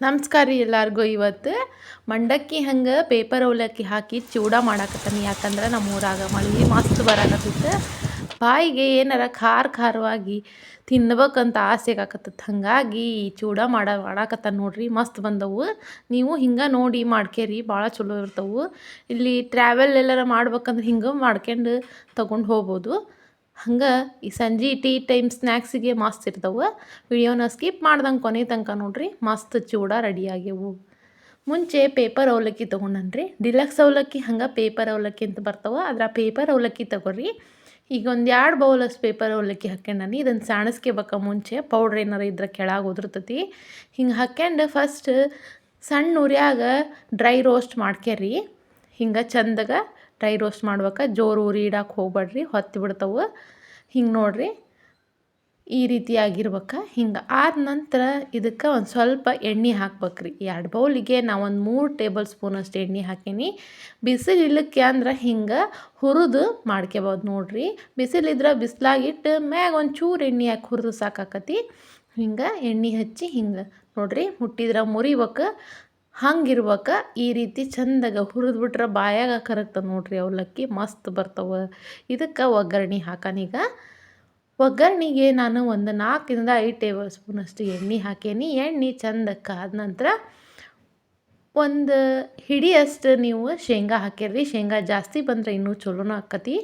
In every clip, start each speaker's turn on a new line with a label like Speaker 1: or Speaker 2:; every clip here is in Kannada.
Speaker 1: ನಮಸ್ಕಾರ ರೀ ಎಲ್ಲರಿಗೂ. ಇವತ್ತು ಮಂಡಕ್ಕಿ ಹಂಗೆ ಪೇಪರ್ ಅವಲಕ್ಕಿ ಹಾಕಿ ಚೂಡ ಮಾಡಾಕತ್ತಾನೆ. ಯಾಕಂದ್ರೆ ನಮ್ಮ ಊರಾಗ ಮಳೆ ಮಸ್ತ್ ಬರಾಕತ್ತಿತ್ತು ಬಾಯಿಗೆ ಏನಾರ ಖಾರ ಖಾರವಾಗಿ ತಿನ್ಬೇಕಂತ ಆಸೆ ಆಕತ್ತೈತೆ ಹಾಗಾಗಿ ಚೂಡ ಮಾಡ ಮಾಡಾಕತ್ತಾನ ನೋಡ್ರಿ. ಮಸ್ತ್ ಬಂದವು. ನೀವು ಹಿಂಗೆ ನೋಡಿ ಮಾಡ್ಕೇರಿ. ಭಾಳ ಚಲೋ ಇರ್ತವೆ. ಇಲ್ಲಿ ಟ್ರಾವೆಲ್ ಎಲ್ಲರ ಮಾಡ್ಬೇಕಂದ್ರೆ ಹಿಂಗೆ ಮಾಡ್ಕೊಂಡು ತೊಗೊಂಡು ಹೋಗ್ಬೋದು. ಹಂಗೆ ಈ ಸಂಜೆ ಟೀ ಟೈಮ್ ಸ್ನ್ಯಾಕ್ಸಿಗೆ ಮಸ್ತ್ ಇರ್ತಾವೆ. ವಿಡಿಯೋನ ಸ್ಕಿಪ್ ಮಾಡ್ದಂಗೆ ಕೊನೆ ತನಕ ನೋಡ್ರಿ, ಮಸ್ತ್ ಚೂಡ ರೆಡಿ ಆಗ್ಯವು. ಮುಂಚೆ ಪೇಪರ್ ಅವಲಕ್ಕಿ ತೊಗೊಂಡನ್ರಿ. ಡಿಲಕ್ಸ್ ಅವಲಕ್ಕಿ ಹಂಗೆ ಪೇಪರ್ ಅವಲಕ್ಕಿ ಅಂತ ಬರ್ತಾವೆ. ಅದರ ಪೇಪರ್ ಅವಲಕ್ಕಿ ತಗೊಳ್ರಿ ಈಗ ಒಂದು ಎರಡು ಬೌಲಷ್ಟು ಪೇಪರ್ ಅವಲಕ್ಕಿ ಹಾಕ್ಯಂಡನಿ. ಇದನ್ನು ಸಾಣಿಸ್ಕೋಬೇಕ ಮುಂಚೆ ಪೌಡ್ರ್ ಏನಾರು ಇದ್ರೆ ಕೆಳಗೆ ಉದುರ್ತತಿ. ಹಿಂಗೆ ಹಾಕ್ಯಂಡು ಫಸ್ಟ್ ಸಣ್ಣ ಉರಿಯಾಗ ಡ್ರೈ ರೋಸ್ಟ್ ಮಾಡ್ಕ್ಯಾರಿ. ಹಿಂಗೆ ಚಂದಾಗ ಡ್ರೈ ರೋಸ್ಟ್ ಮಾಡ್ಬೇಕು. ಜೋರು ಉರಿ ಇಡಕ್ಕೆ ಹೋಗ್ಬೇಡ್ರಿ ಹೊತ್ತಿ ಬಿಡ್ತಾವೆ. ಹಿಂಗೆ ನೋಡಿರಿ. ಈ ರೀತಿ ಆಗಿರ್ಬೇಕು. ಹಿಂಗೆ ಆದ ನಂತರ ಇದಕ್ಕೆ ಒಂದು ಸ್ವಲ್ಪ ಎಣ್ಣೆ ಹಾಕ್ಬೇಕ್ರಿ. ಎರಡು ಬೌಲಿಗೆ ನಾವು ಒಂದು ಮೂರು ಟೇಬಲ್ ಸ್ಪೂನಷ್ಟು ಎಣ್ಣೆ ಹಾಕೀನಿ. ಬಿಸಿಲು ಇಲ್ಲಕ್ಕೆ ಅಂದ್ರೆ ಹಿಂಗೆ ಹುರಿದು ಮಾಡ್ಕೋಬೋದು ನೋಡ್ರಿ. ಬಿಸಿಲಿದ್ರೆ ಬಿಸಿಲಾಗಿಟ್ಟು ಮ್ಯಾಗ ಒಂದು ಚೂರು ಎಣ್ಣೆ ಹಾಕಿ ಹುರಿದು ಸಾಕಾಕತಿ. ಹಿಂಗೆ ಎಣ್ಣೆ ಹಚ್ಚಿ ಹಿಂಗೆ ನೋಡ್ರಿ. ಮುಟ್ಟಿದ್ರೆ ಮುರಿಬೇಕು. ಹಂಗಿರ್ಬೇಕು ಈ ರೀತಿ ಚಂದಾಗ ಹುರಿದ್ಬಿಟ್ರೆ ಬಾಯಾಗ ಕರಗ್ತದೆ ನೋಡ್ರಿ ಅವಲಕ್ಕಿ ಮಸ್ತ್ ಬರ್ತವೆ. ಇದಕ್ಕೆ ಒಗ್ಗರಣೆ ಹಾಕನೀಗ ಒಗ್ಗರಣೆಗೆ ನಾನು ಒಂದು ನಾಲ್ಕರಿಂದ ಐದು ಟೇಬಲ್ ಸ್ಪೂನಷ್ಟು ಎಣ್ಣೆ ಹಾಕೇನಿ. ಎಣ್ಣೆ ಚಂದಕ್ಕೆ ಆದ ನಂತರ ಒಂದು ಹಿಡಿಯಷ್ಟು ನೀವು ಶೇಂಗಾ ಹಾಕಿರಿ ಶೇಂಗಾ ಜಾಸ್ತಿ ಬಂದರೆ ಇನ್ನೂ ಚಲೋನ ಆಕತಿ.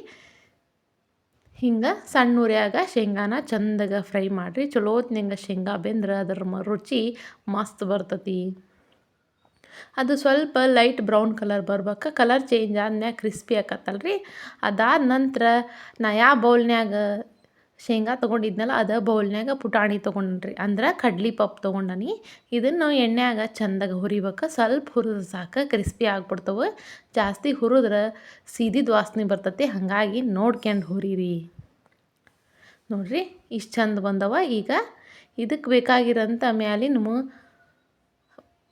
Speaker 1: ಹಿಂಗೆ ಸಣ್ಣ ಉರಿಯಾಗ ಶೇಂಗಾನ ಚಂದಾಗ ಫ್ರೈ ಮಾಡಿರಿ. ಚಲೋ ಹೊತ್ನಂಗೆ ಶೇಂಗಾ ಬೆಂದ್ರೆ ಅದ್ರ ರುಚಿ ಮಸ್ತ್ ಬರ್ತತಿ. ಅದು ಸ್ವಲ್ಪ ಲೈಟ್ ಬ್ರೌನ್ ಕಲರ್ ಬರ್ಬೇಕು. ಕಲರ್ ಚೇಂಜ್ ಆದ್ಮ್ಯಾಗ ಕ್ರಿಸ್ಪಿ ಆಕತ್ತಲ್ಲ ರೀ ಅದಾದ ನಂತರ ನಾ ಯಾವ ಬೌಲ್ನ್ಯಾಗ ಶೇಂಗಾ ತೊಗೊಂಡಿದ್ನಲ್ಲ, ಅದು ಬೌಲ್ನ್ಯಾಗ ಪುಟಾಣಿ ತೊಗೊಂಡ್ರಿ ಅಂದ್ರೆ ಕಡ್ಲಿ ಪಪ್ ತೊಗೊಂಡನಿ. ಇದನ್ನು ಎಣ್ಣೆಯಾಗ ಚಂದಾಗ ಹುರಿಬೇಕು. ಸ್ವಲ್ಪ ಹುರಿದ್ರೆ ಸಾಕು, ಕ್ರಿಸ್ಪಿ ಆಗ್ಬಿಡ್ತವೆ. ಜಾಸ್ತಿ ಹುರಿದ್ರೆ ಸೀದಿದ ವಾಸನೆ ಬರ್ತೈತಿ. ಹಾಗಾಗಿ ನೋಡ್ಕೊಂಡು ಹುರಿರಿ. ನೋಡ್ರಿ, ಇಷ್ಟು ಚಂದ ಬಂದವ. ಈಗ ಇದಕ್ಕೆ ಬೇಕಾಗಿರೋಂಥ ಮ್ಯಾಲಿನ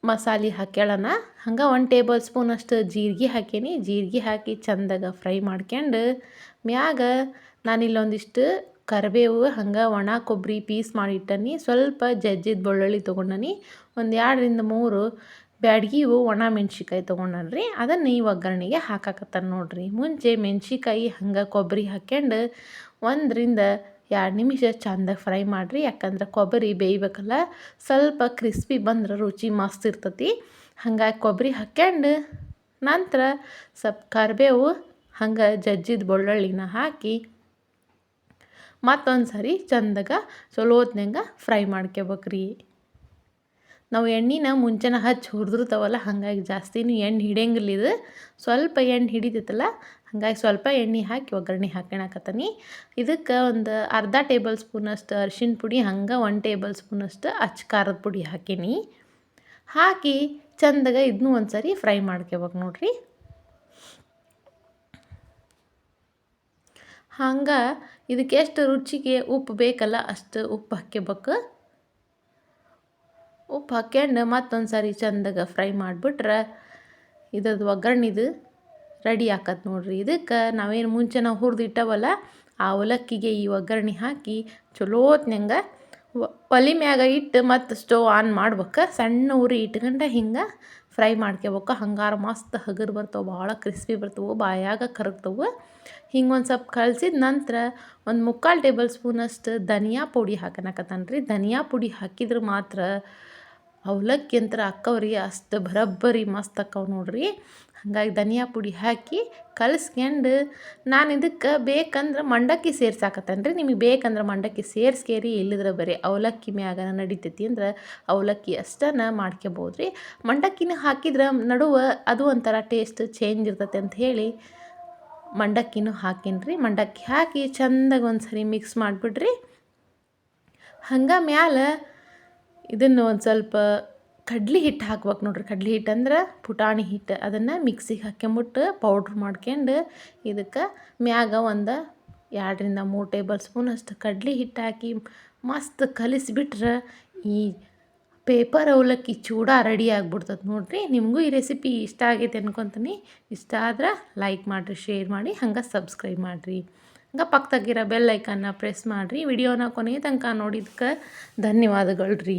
Speaker 1: ಮಸಾಲೆ ಹಾಕ್ಯಾಳನ, ಹಂಗೆ ಒಂದು ಟೇಬಲ್ ಸ್ಪೂನಷ್ಟು ಜೀರಿಗೆ ಹಾಕೀನಿ ಜೀರಿಗೆ ಹಾಕಿ ಚಂದಾಗ ಫ್ರೈ ಮಾಡ್ಕೊಂಡು ಮ್ಯಾಗ ನಾನಿಲ್ಲೊಂದಿಷ್ಟು ಕರಿಬೇವು, ಹಂಗೆ ಒಣ ಕೊಬ್ಬರಿ ಪೀಸ್ ಮಾಡಿಟ್ಟನಿ ಸ್ವಲ್ಪ ಜಜ್ಜಿದ ಬೆಳ್ಳುಳ್ಳಿ ತೊಗೊಂಡನಿ. ಒಂದು ಎರಡರಿಂದ ಮೂರು ಬ್ಯಾಡ್ಗಿವು ಒಣ ಮೆಣ್ಸಿಕಾಯಿ ರೀ ಅದನ್ನು ಈ ಒಗ್ಗರಣೆಗೆ ಹಾಕಾಕತ್ತಾನ ನೋಡಿರಿ. ಮುಂಚೆ ಮೆಣ್ಸಿಕಾಯಿ ಹಂಗೆ ಕೊಬ್ಬರಿ ಹಾಕ್ಯಂಡು ಒಂದರಿಂದ ಎರಡು ನಿಮಿಷ ಚಂದಾಗಿ ಫ್ರೈ ಮಾಡಿರಿ, ಯಾಕಂದ್ರೆ ಕೊಬ್ಬರಿ ಬೇಯ್ಬೇಕಲ್ಲ, ಸ್ವಲ್ಪ ಕ್ರಿಸ್ಪಿ ಬಂದ್ರೆ ರುಚಿ ಮಸ್ತ್ ಇರ್ತತಿ. ಹಂಗಾಗಿ ಕೊಬ್ಬರಿ ಹಾಕ್ಯಂಡು ನಂತರ ಸ್ವಲ್ಪ ಕರಿಬೇವು, ಹಂಗೆ ಜಜ್ಜಿದ ಬೆಳ್ಳುಳ್ಳಿನ ಹಾಕಿ ಮತ್ತೊಂದು ಸರಿ ಚಂದಾಗ ಚಲೋ ಫ್ರೈ ಮಾಡ್ಕೋಬೇಕ್ರಿ ನಾವು ಎಣ್ಣೆನ ಮುಂಚೆನ ಹಚ್ಚಿ ಹುರಿದಿರ್ತಾವಲ್ಲ, ಹಾಗಾಗಿ ಜಾಸ್ತಿನೂ ಎಣ್ಣೆ ಹಿಡಿಯಂಗಿಲ್ಲ ಇದು. ಸ್ವಲ್ಪ ಎಣ್ಣೆ ಹಿಡಿತೈತಲ್ಲ, ಹಾಗಾಗಿ ಸ್ವಲ್ಪ ಎಣ್ಣೆ ಹಾಕಿ ಒಗ್ಗರಣೆ ಹಾಕ್ಯಣಕತ್ತೀನಿ. ಇದಕ್ಕೆ ಒಂದು ಅರ್ಧ ಟೇಬಲ್ ಸ್ಪೂನಷ್ಟು ಅರ್ಶಿಣ ಪುಡಿ, ಹಂಗೆ ಒನ್ ಟೇಬಲ್ ಸ್ಪೂನಷ್ಟು ಅಚ್ಚ ಖಾರದ ಪುಡಿ ಹಾಕೀನಿ. ಹಾಕಿ ಚಂದಾಗ ಇದನ್ನೂ ಒಂದು ಸರಿ ಫ್ರೈ ಮಾಡ್ಕೋಬೇಕು ನೋಡ್ರಿ. ಹಂಗೆ ಇದಕ್ಕೆ ಎಷ್ಟು ರುಚಿಗೆ ಉಪ್ಪು ಬೇಕಲ್ಲ ಅಷ್ಟು ಉಪ್ಪು ಹಾಕ್ಕೋಬೇಕು ಉಪ್ಪು ಹಾಕ್ಯಂಡು ಮತ್ತೊಂದು ಸಾರಿ ಚಂದಾಗ ಫ್ರೈ ಮಾಡಿಬಿಟ್ರೆ ಇದ್ರದ್ದು ಒಗ್ಗರಣೆದು ರೆಡಿ ಆಕತ್ ನೋಡ್ರಿ. ಇದಕ್ಕೆ ನಾವೇನು ಮುಂಚೆ ನಾವು ಹುರಿದಿಟ್ಟವಲ್ಲ, ಆ ಅವಲಕ್ಕಿಗೆ ಈ ಒಗ್ಗರಣೆ ಹಾಕಿ ಚಲೋ ಒಲಿ ಒಲೆ ಮ್ಯಾಗ ಇಟ್ಟು ಮತ್ತು ಸ್ಟವ್ ಆನ್ ಮಾಡ್ಬೇಕು. ಸಣ್ಣ ಉರಿ ಇಟ್ಕೊಂಡು ಹಿಂಗೆ ಫ್ರೈ ಮಾಡ್ಕೋಬೇಕು ಹಂಗಾರ ಮಸ್ತ್ ಹಗರು ಬರ್ತವೆ, ಭಾಳ ಕ್ರಿಸ್ಪಿ ಬರ್ತವೆ, ಬಾಯಾಗ ಕರಗ್ತವೆ. ಹಿಂಗೆ ಒಂದು ಸ್ವಲ್ಪ ಕಳಿಸಿದ ನಂತರ ಒಂದು ಮುಕ್ಕಾಲು ಟೇಬಲ್ ಸ್ಪೂನಷ್ಟು ಧನಿಯಾ ಪುಡಿ ಹಾಕನಕತ್ತಾನ ರೀ ಧನಿಯಾ ಪುಡಿ ಹಾಕಿದ್ರೆ ಮಾತ್ರ ಅವಲಕ್ಕಿ ಅಂತ ಅಕ್ಕವ್ರಿ ಅಷ್ಟು ಬರಬ್ಬರಿ ಮಸ್ತ್ ಅಕ್ಕವ್ ನೋಡ್ರಿ. ಹಾಗಾಗಿ ಧನಿಯಾ ಪುಡಿ ಹಾಕಿ ಕಲಸ್ಕೊಂಡು ನಾನು ಇದಕ್ಕೆ ಬೇಕಂದ್ರೆ ಮಂಡಕ್ಕಿ ಸೇರ್ಸಾಕತ್ತೇನೆ ರೀ ನಿಮಗೆ ಬೇಕಂದ್ರೆ ಮಂಡಕ್ಕಿ ಸೇರಿಸ್ಕೇರಿ, ಇಲ್ಲಿದ್ರೆ ಬರೀ ಅವಲಕ್ಕಿ ಮ್ಯಾಗ ನಡಿತೈತಿ ಅಂದ್ರೆ ಅವಲಕ್ಕಿ ಅಷ್ಟನ ಮಾಡ್ಕೋಬೋದು ರೀ ಮಂಡಕ್ಕಿನ ಹಾಕಿದ್ರೆ ನಡುವೆ ಅದು ಒಂಥರ ಟೇಸ್ಟ್ ಚೇಂಜ್ ಇರ್ತೈತೆ ಅಂತ ಹೇಳಿ ಮಂಡಕ್ಕಿನೂ ಹಾಕೀನಿ ರೀ ಮಂಡಕ್ಕಿ ಹಾಕಿ ಚೆಂದಾಗಿ ಒಂದು ಸರಿ ಮಿಕ್ಸ್ ಮಾಡಿಬಿಡ್ರಿ. ಹಂಗೆ ಮ್ಯಾಲೆ ಇದನ್ನು ಒಂದು ಸ್ವಲ್ಪ ಕಡ್ಲಿ ಹಿಟ್ಟು ಹಾಕ್ಬೇಕು ನೋಡ್ರಿ. ಕಡ್ಲಿ ಹಿಟ್ಟು ಅಂದ್ರೆ ಪುಟಾಣಿ ಹಿಟ್ಟು ಅದನ್ನು ಮಿಕ್ಸಿಗೆ ಹಾಕ್ಕೊಂಬಿಟ್ಟು ಪೌಡ್ರ್ ಮಾಡ್ಕೊಂಡು ಇದಕ್ಕೆ ಮ್ಯಾಗ ಒಂದು ಎರಡರಿಂದ ಮೂರು ಟೇಬಲ್ ಸ್ಪೂನ್ ಅಷ್ಟು ಕಡ್ಲಿ ಹಿಟ್ಟು ಹಾಕಿ ಮಸ್ತ್ ಕಲಿಸ್ಬಿಟ್ರೆ ಈ ಪೇಪರ್ ಅವಲಕ್ಕಿ ಚೂಡ ರೆಡಿ ಆಗಿಬಿಡ್ತದೆ ನೋಡಿರಿ. ನಿಮಗೂ ಈ ರೆಸಿಪಿ ಇಷ್ಟ ಆಗೈತೆ ಅನ್ಕೊತೀನಿ. ಇಷ್ಟ ಆದ್ರೆ ಲೈಕ್ ಮಾಡಿರಿ ಶೇರ್ ಮಾಡಿ, ಹಂಗೆ ಸಬ್ಸ್ಕ್ರೈಬ್ ಮಾಡಿರಿ. ಹಂಗೆ ಪಕ್ಕದಾಗಿರೋ ಬೆಲ್ ಐಕನ್ನ ಪ್ರೆಸ್ ಮಾಡಿರಿ. ವಿಡಿಯೋನ ಕೊನೆಯ ತನಕ ನೋಡಿದ್ದಕ್ಕೆ ಧನ್ಯವಾದಗಳು ರೀ